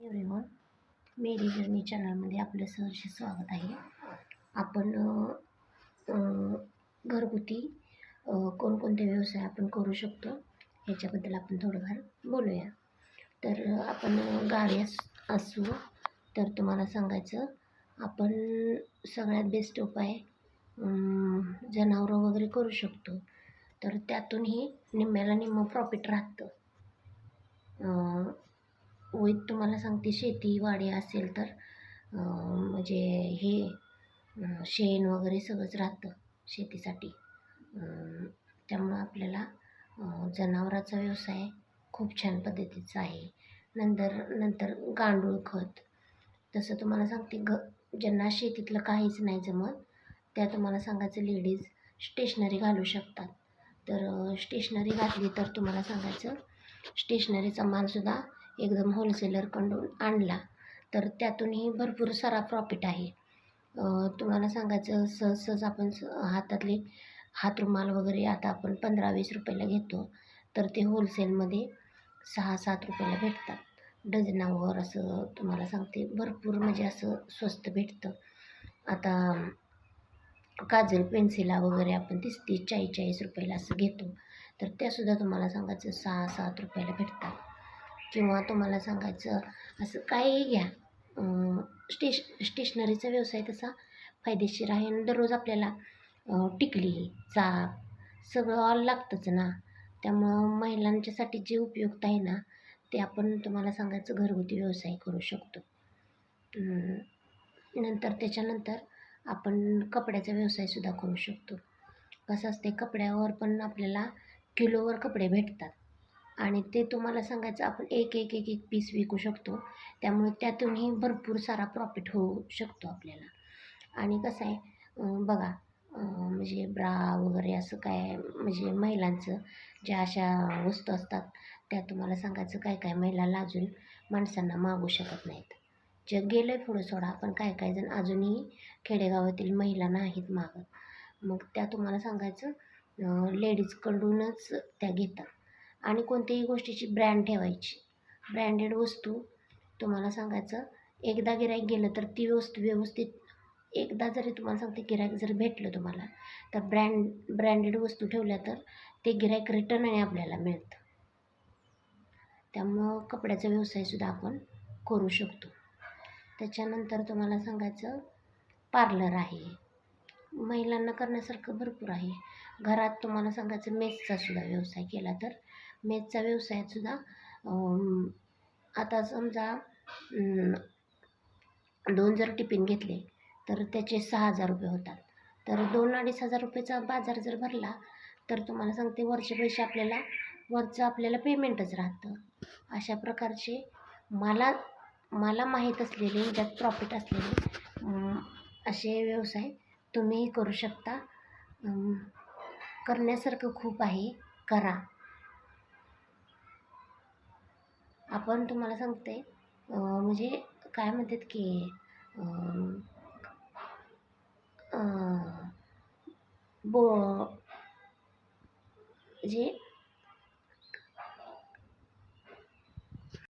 Everyone मेरी journey चॅनलमध्ये आपलं सहर्ष स्वागत आहे. आपण घरगुती कोणकोणते व्यवसाय आपण करू शकतो ह्याच्याबद्दल आपण थोडंफार बोलूया. तर आपण गाडी अस असू तर तुम्हाला सांगायचं आपण सगळ्यात बेस्ट उपाय जनावरं वगैरे करू शकतो. तर त्यातूनही निम्म्याला निम्मं प्रॉफिट राहतं. विथ तुम्हाला सांगते शेती वाडी असेल तर म्हणजे हे शेण वगैरे सगळंच राहतं शेतीसाठी. त्यामुळं आपल्याला जनावराचा व्यवसाय खूप छान पद्धतीचा आहे. नंतर नंतर गांडूळ खत. तसं तुम्हाला सांगते घ ज्यांना शेतीतलं काहीच नाही जमत त्या तुम्हाला सांगायचं लेडीज स्टेशनरी घालू शकतात. तर स्टेशनरी घातली तर तुम्हाला सांगायचं स्टेशनरीचा मालसुद्धा एकदम होलसेलरकडून आणला तर त्यातूनही भरपूर सारा प्रॉफिट आहे. तुम्हाला सांगायचं सहज सहज आपण स हातातले हातरुमाल वगैरे आता आपण पंधरा वीस रुपयाला घेतो तर ते होलसेलमध्ये सहा सात रुपयाला भेटतात. डझनावर असं तुम्हाला सांगते भरपूर म्हणजे असं स्वस्त भेटतं. आता काजल पेन्सिला वगैरे आपण तीस तीस चाळीस चाळीस रुपयाला असं घेतो तर त्यासुद्धा तुम्हाला सांगायचं सहा सात रुपयाला भेटतात. किंवा तुम्हाला सांगायचं असं काहीही घ्या. स्टेश स्टेशनरीचा व्यवसाय तसा फायदेशीर आहे आणि दररोज आपल्याला टिकली चाप सगळं ऑल लागतंच ना. त्यामुळं महिलांच्यासाठी जे उपयुक्त आहे ना ते आपण तुम्हाला सांगायचं घरगुती व्यवसाय करू शकतो. नंतर त्याच्यानंतर आपण कपड्याचा व्यवसायसुद्धा करू शकतो. कसं असते कपड्यावर पण आपल्याला किलोवर कपडे भेटतात. आणि ते तुम्हाला सांगायचं आपण एक एक एक एक पीस विकू शकतो. त्यामुळे त्यातूनही भरपूर सारा प्रॉफिट होऊ शकतो आपल्याला. आणि कसं आहे बघा म्हणजे ब्रा वगैरे असं काय म्हणजे महिलांचं ज्या अशा वस्तू असतात त्या तुम्हाला सांगायचं काय काय महिला लाजून माणसांना मागू शकत नाहीत. जग गेलं आहे पुढं सोडा पण काय काय जण अजूनही खेडेगावातील महिला नाहीत मागत मग त्या तुम्हाला सांगायचं लेडीजकडूनच त्या घेतात. आणि कोणत्याही गोष्टीची ब्रँड ठेवायची. ब्रँडेड वस्तू तुम्हाला सांगायचं एकदा गिराईक गेलं तर ती वस्तू व्यवस्थित एकदा जरी तुम्हाला सांगते गिराईक जर भेटलं तुम्हाला तर ब्रँड ब्रँडेड वस्तू ठेवल्या तर ते गिराईक रिटर्नने आपल्याला मिळतं. त्यामुळं कपड्याचा व्यवसायसुद्धा आपण करू शकतो. त्याच्यानंतर तुम्हाला सांगायचं पार्लर आहे. महिलांना करण्यासारखं भरपूर आहे. घरात तुम्हाला सांगायचं मेसचा सुद्धा व्यवसाय केला तर मेसचा व्यवसायात सुद्धा. आता समजा दोन जर टिफिन घेतले तर त्याचे सहा हजार रुपये होतात. तर दोन अडीच हजार रुपयेचा बाजार जर भरला तर तुम्हाला सांगते वरचे पैसे आपल्याला वरचं आपल्याला पेमेंटच राहतं. अशा प्रकारचे मला मला माहीत असलेले ज्यात प्रॉफिट असलेले असे व्यवसाय तुम्हीही करू शकता. करण्यासारखं खूप आहे. करा. आपण तुम्हाला सांगते म्हणजे काय म्हणतात की बो जे